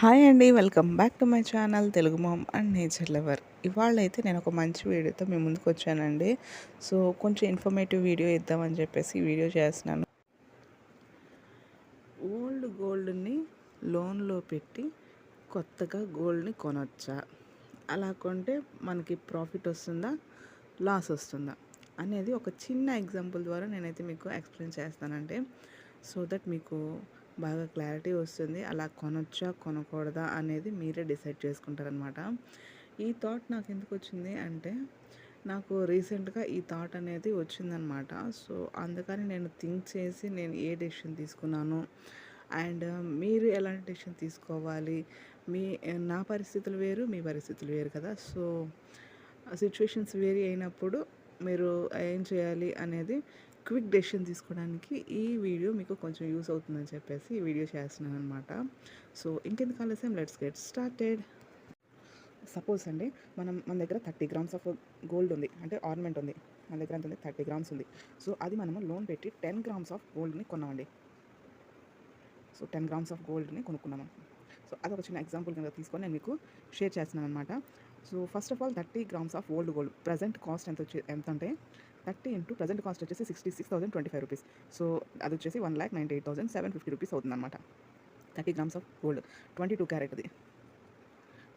Hi అండి welcome back to my channel Telugu mom and nature lover. ఇవాళ అయితే నేను ఒక మంచి వీడియోతో మీ ముందుకు వచ్చానండి సో కొంచెం ఇన్ఫర్మేటివ్ వీడియో ఇద్దామని చెప్పేసి వీడియో చేస్తున్నాను. ఓల్డ్ గోల్డ్ని లోన్లో పెట్టి కొత్తగా గోల్డ్ని కొనొచ్చా? అలా కొంటే మనకి ప్రాఫిట్ వస్తుందా? లాస్ వస్తుందా? అనేది ఒక చిన్న ఎగ్జాంపుల్ ద్వారా నేనైతే మీకు ఎక్స్ప్లెయిన్ చేస్తానంటే సో దట్ మీకు బాగా క్లారిటీ వస్తుంది. అలా కొనొచ్చా కొనకూడదా అనేది మీరే డిసైడ్ చేసుకుంటారనమాట ఈ థాట్ నాకు ఎందుకు వచ్చింది అంటే నాకు రీసెంట్గా ఈ థాట్ అనేది వచ్చిందనమాట సో అందుకని నేను థింక్ చేసి నేను ఏ డెసిషన్ తీసుకున్నాను? అండ్ మీరు ఎలాంటి డెసిషన్ తీసుకోవాలి? మీ నా పరిస్థితులు వేరు మీ పరిస్థితులు వేరు కదా. సో సిచ్యువేషన్స్ వేరీ అయినప్పుడు మీరు ఏం చేయాలి అనేది క్విక్ డెసిషన్ తీసుకోవడానికి ఈ వీడియో మీకు కొంచెం యూస్ అవుతుందని చెప్పేసి ఈ వీడియో చేస్తున్నాను అనమాట సో ఇంకెందుకు ఆలస్యం? లెట్స్ గెట్ స్టార్టెడ్ సపోజ్ అండి మనం మన దగ్గర థర్టీ గ్రామ్స్ ఆఫ్ గోల్డ్ ఉంది. అంటే ఆర్నమెంట్ ఉంది. మన దగ్గర ఎంత ఉంది? థర్టీ గ్రామ్స్ ఉంది. సో అది మనము లోన్ పెట్టి టెన్ గ్రామ్స్ ఆఫ్ గోల్డ్ని కొన్నామండి. సో టెన్ గ్రామ్స్ ఆఫ్ గోల్డ్ని కొనుక్కున్నాము. సో అదొక చిన్న ఎగ్జాంపుల్ కింద తీసుకొని నేను మీకు షేర్ చేస్తున్నాను అనమాట so first of all thirty grams of old gold. Present cost ఎంత వచ్చి ఎంత అంటే థర్టీ ఇంటూ ప్రజెంట్ కాస్ట్ వచ్చేసి sixty six thousand twenty five rupees. So అది వచ్చేసి one lakh ninety eight thousand seven fifty rupees అవుతుందన్నమాట. Thirty grams of gold. Twenty two క్యారెట్ది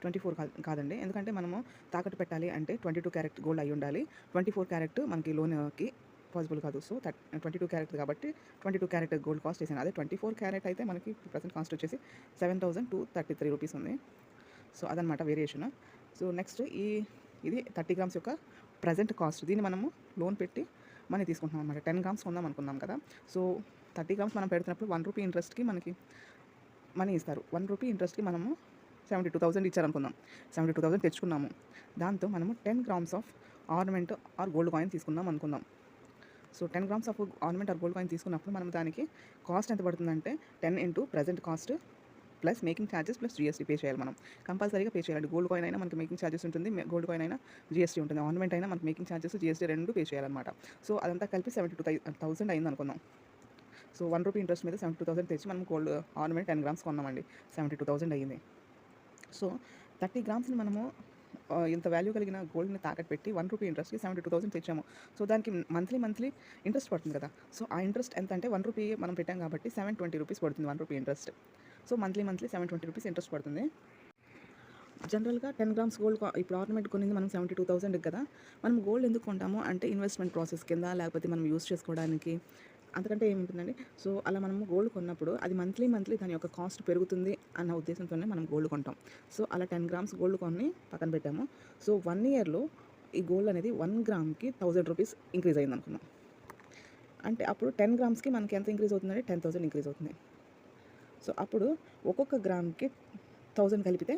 twenty four కాదండి. ఎందుకంటే మనము తాకట్టు పెట్టాలి అంటే ట్వంటీ టూ క్యారెట్ గోల్డ్ అయి ఉండాలి. ట్వంటీ ఫోర్ క్యారెట్ మనకి లోన్కి పాసిబుల్ కాదు. సో థర్ట్ ట్వంటీ టూ క్యారెట్ కాబట్టి twenty two carat gold cost వేసాను. అదే ట్వంటీ ఫోర్ క్యారెట్ అయితే మనకి ప్రజెంట్ కాస్ట్ వచ్చేసి seven thousand two thirty three rupees ఉంది. సో అదనమాట వేరియేషన్. సో నెక్స్ట్ ఈ ఇది థర్టీ గ్రామ్స్ యొక్క ప్రజెంట్ కాస్ట్ దీన్ని మనము లోన్ పెట్టి మనీ తీసుకుంటున్నాం అనమాట టెన్ గ్రామ్స్ కొందాం అనుకున్నాం కదా. సో థర్టీ గ్రామ్స్ మనం పెడుతున్నప్పుడు వన్ రూపీ ఇంట్రెస్ట్కి మనకి మనీ ఇస్తారు. వన్ రూపీ ఇంట్రెస్ట్కి మనము సెవెంటీ టూ థౌసండ్ ఇచ్చారనుకుందాం. సెవెంటీ టూ థౌసండ్ తెచ్చుకున్నాము. దాంతో మనము ten grams of ornament or gold coin తీసుకుందాం అనుకుందాం. So ten grams of ornament or gold coin తీసుకున్నప్పుడు మనం దానికి కాస్ట్ ఎంత పడుతుందంటే ten into present cost plus making charges plus GST pay చేయాలి మనం. కంపల్సరీగా పే చేయాలి. గోల్డ్ కాయిన్ అయినా మనకి మేకింగ్ ఛార్జెస్ ఉంటుంది. గోల్డ్ కాయిన్ అయినా జిఎస్టీ ఉంటుంది. ఆర్నమెంట్ అయినా మనకి మేకింగ్ ఛార్జెస్ జిఎస్టీ రెండు పే చేయాలన్నమాట. సో అదంతా కలిపి సెవెంటీ టూ థౌసండ్ అయింది అనుకుందాం. సో వన్ రూపీ ఇంట్రెస్ట్ మీద సెవెంటీ టూ థౌసండ్ తెచ్చి మనం గోల్డ్ ఆర్నమెంట్ టెన్ గ్రామ్స్ కొన్నామండి. సెవెంటీ టూ థౌసండ్ అయ్యింది సో థర్టీ గ్రామ్స్ని మనము ఇంత వాల్యూ కలిగిన గోల్డ్ని తాకట్టు పెట్టి వన్ రూపీ ఇంట్రెస్ట్కి సెవెంటీ టూ థౌసండ్ తెచ్చాము. సో దానికి మంత్లీ మంత్లీ ఇంట్రెస్ట్ పడుతుంది కదా. సో ఆ ఇంట్రెస్ట్ ఎంత అంటే వన్ రూపీ మనం పెట్టాం కాబట్టి సెవెన్ ట్వంటీ రూపీస్ పడుతుంది one rupee interest so monthly monthly seven twenty rupees interest పడుతుంది. జనరల్గా టెన్ గ్రామ్స్ గోల్డ్ ఇప్పుడు ఆర్నమెంట్ కొనింది మనం సెవెంటీ టూ థౌసండ్ కదా మనం గోల్డ్ ఎందుకు కొంటాము అంటే ఇన్వెస్ట్మెంట్ ప్రాసెస్ కింద లేకపోతే మనం యూస్ చేసుకోవడానికి. అంతకంటే ఏముంటుందండి? సో అలా మనము గోల్డ్ కొన్నప్పుడు అది మంత్లీ మంత్లీ దాని యొక్క కాస్ట్ పెరుగుతుంది అన్న ఉద్దేశంతోనే మనం గోల్డ్ కొంటాం. సో అలా టెన్ గ్రామ్స్ గోల్డ్ కొని పక్కన పెట్టాము. సో వన్ ఇయర్లో ఈ గోల్డ్ అనేది వన్ గ్రామ్కి థౌజండ్ రూపీస్ ఇంక్రీజ్ అయింది అనుకున్నాం అంటే అప్పుడు టెన్ గ్రామ్స్కి మనకి ఎంత ఇంక్రీజ్ అవుతుందంటే టెన్ థౌసండ్ ఇంక్రీజ్ అవుతుంది. సో అప్పుడు ఒక్కొక్క గ్రామ్కి థౌజండ్ కలిపితే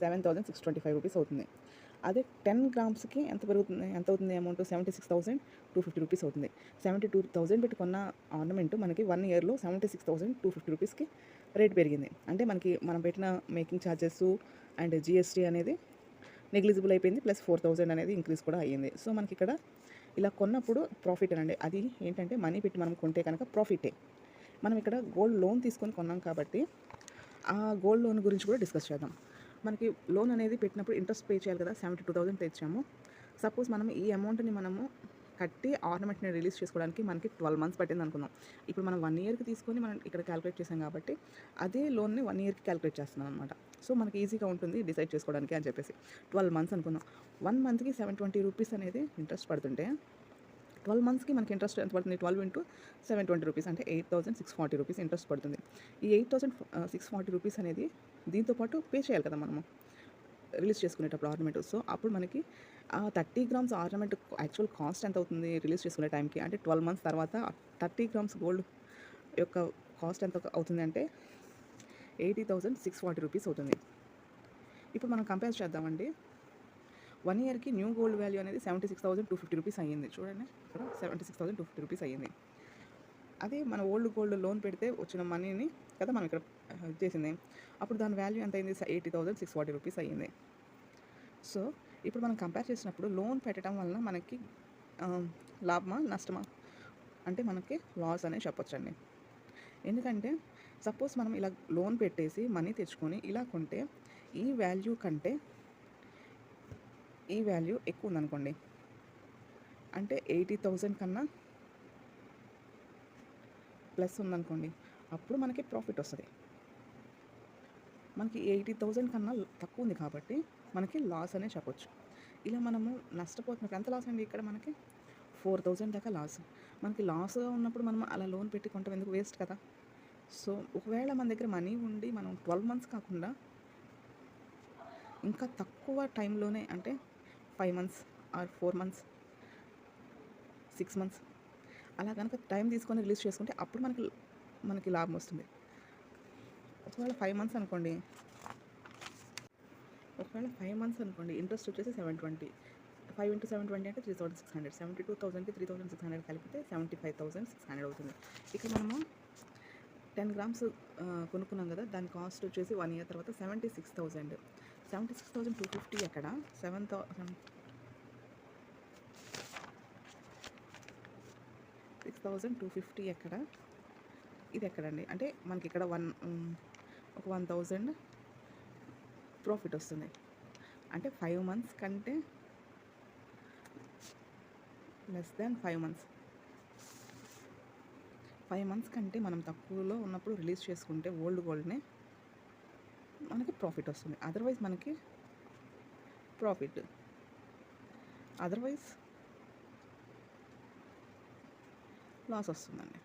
seven thousand six twenty five rupees అవుతుంది. అదే టెన్ గ్రామ్స్కి ఎంత పెరుగుతుంది ఎంత అవుతుంది amount? Seventy six thousand two fifty rupees అవుతుంది. సెవెంటీ టూ థౌసండ్ పెట్టి కొన్న ఆర్నమెంట్ మనకి వన్ ఇయర్లో seventy six thousand two fifty రూపీస్కి రేట్ పెరిగింది. అంటే మనకి మనం పెట్టిన మేకింగ్ ఛార్జెస్ అండ్ జిఎస్టీ అనేది నెగ్లిజిబుల్ అయిపోయింది ప్లస్ ఫోర్ థౌజండ్ అనేది ఇంక్రీజ్ కూడా అయ్యింది. సో మనకి ఇక్కడ ఇలా కొన్నప్పుడు ప్రాఫిట్ అనండి. అది ఏంటంటే మనీ పెట్టి మనం కొంటే కనుక ప్రాఫిటే. మనం ఇక్కడ గోల్డ్ లోన్ తీసుకొని కొన్నాం కాబట్టి ఆ గోల్డ్ లోన్ గురించి కూడా డిస్కస్ చేద్దాం. మనకి లోన్ అనేది పెట్టినప్పుడు ఇంట్రెస్ట్ పే చేయాలి కదా సెవెంటీ టూ థౌసండ్ తెచ్చాము సపోజ్ మనం ఈ అమౌంట్ని మనము కట్టి ఆర్నమెంట్ని రిలీజ్ చేసుకోవడానికి మనకి ట్వెల్వ్ మంత్స్ పట్టింది అనుకుందాం. ఇప్పుడు మనం వన్ ఇయర్కి తీసుకొని మనం ఇక్కడ క్యాలిక్యులేట్ చేసాం కాబట్టి అదే లోన్ని వన్ ఇయర్కి క్యాలిక్యులేట్ చేస్తున్నాం అనమాట సో మనకి ఈజీగా ఉంటుంది డిసైడ్ చేసుకోవడానికి అని చెప్పేసి. ట్వెల్వ్ మంత్స్ అనుకుందాం. వన్ మంత్కి సెవెన్ ట్వంటీ రూపీస్ అనేది ఇంట్రెస్ట్ పడుతుంటే ట్వెల్వ్ మంత్స్కి మనకి ఇంట్రెస్ట్ ఎంత పడుతుంది? Twelve into seven twenty rupees అంటే eight thousand six forty rupees interest పడుతుంది. ఈ eight thousand six forty rupees అనేది దీంతో పాటు పే చేయాలి కదా మనము. రిలీజ్ చేసుకునేటప్పుడు ఆర్నమెంట్. సో అప్పుడు మనకి ఆ thirty grams ornament actual cost ఎంత అవుతుంది రిలీజ్ చేసుకునే టైంకి? అంటే ట్వెల్వ్ మంత్స్ తర్వాత థర్టీ గ్రామ్స్ గోల్డ్ యొక్క కాస్ట్ ఎంత అవుతుంది అంటే eighty thousand six forty rupees అవుతుంది. ఇప్పుడు మనం కంపేర్ చేద్దామండి. వన్ ఇయర్కి న్యూ గోల్డ్ వాల్యూ అనేది seventy six thousand two fifty rupees అయ్యింది. చూడండి. Seventy six thousand two fifty rupees అయ్యింది. అదే మన ఓల్డ్ గోల్డ్ లోన్ పెడితే వచ్చిన మనీని కదా మనం ఇక్కడ చేసింది. అప్పుడు దాని వాల్యూ ఎంత అయింది? Eighty thousand six forty rupees అయ్యింది. సో ఇప్పుడు మనం కంపేర్ చేసినప్పుడు లోన్ పెట్టడం వలన మనకి లాభమా? నష్టమా? అంటే మనకి లాస్ అనే చెప్పొచ్చండి. ఎందుకంటే సపోజ్ మనం ఇలా లోన్ పెట్టేసి మనీ తెచ్చుకొని ఇలా కొంటే ఈ వాల్యూ కంటే ఈ వాల్యూ ఎక్కువ ఉందనుకోండి అంటే ఎయిటీ థౌజండ్ కన్నా ప్లస్ ఉందనుకోండి అప్పుడు మనకి ప్రాఫిట్ వస్తుంది. మనకి ఎయిటీ థౌజండ్ కన్నా తక్కువ ఉంది కాబట్టి మనకి లాస్ అనే చెప్పొచ్చు. ఇలా మనము నష్టపోతున్నప్పుడు ఎంత లాస్ అండి ఇక్కడ మనకి? ఫోర్ థౌజండ్ దాకా లాస్. మనకి లాస్గా ఉన్నప్పుడు మనం అలా లోన్ పెట్టి కొంటాం ఎందుకు వేస్ట్ కదా? సో ఒకవేళ మన దగ్గర మనీ ఉండి మనం ట్వెల్వ్ మంత్స్ కాకుండా ఇంకా తక్కువ టైంలోనే అంటే five months or four months six months. అలా కనుక టైం తీసుకొని రిలీజ్ చేసుకుంటే అప్పుడు మనకి మనకి లాభం వస్తుంది. ఒకవేళ ఫైవ్ మంత్స్ అనుకోండి. ఒకవేళ ఫైవ్ మంత్స్ అనుకోండి ఇంట్రెస్ట్ వచ్చేసి seven twenty. Five into seven twenty అంటే three thousand six hundred. Seventy two థౌసండ్కి three thousand six hundred కలిపితే seventy five thousand six hundred అవుతుంది. ఇక్కడ మనము టెన్ గ్రామ్స్ కొనుక్కున్నాం కదా దాని కాస్ట్ వచ్చేసి వన్ ఇయర్ తర్వాత seventy six thousand. Seventy six thousand two fifty ఎక్కడ seven thousand six thousand two fifty ఎక్కడ ఇది ఎక్కడండి? అంటే మనకి ఇక్కడ వన్ ఒక వన్ థౌజండ్ ప్రాఫిట్ వస్తుంది. అంటే ఫైవ్ మంత్స్ కంటే less than five months five months కంటే మనం తక్కువలో ఉన్నప్పుడు రిలీజ్ చేసుకుంటే ఓల్డ్ గోల్డ్నే ప్రాఫిట్ వస్తుంది. అదర్వైజ్ మనకి ప్రాఫిట్. అదర్వైజ్ లాస్ వస్తుందండి.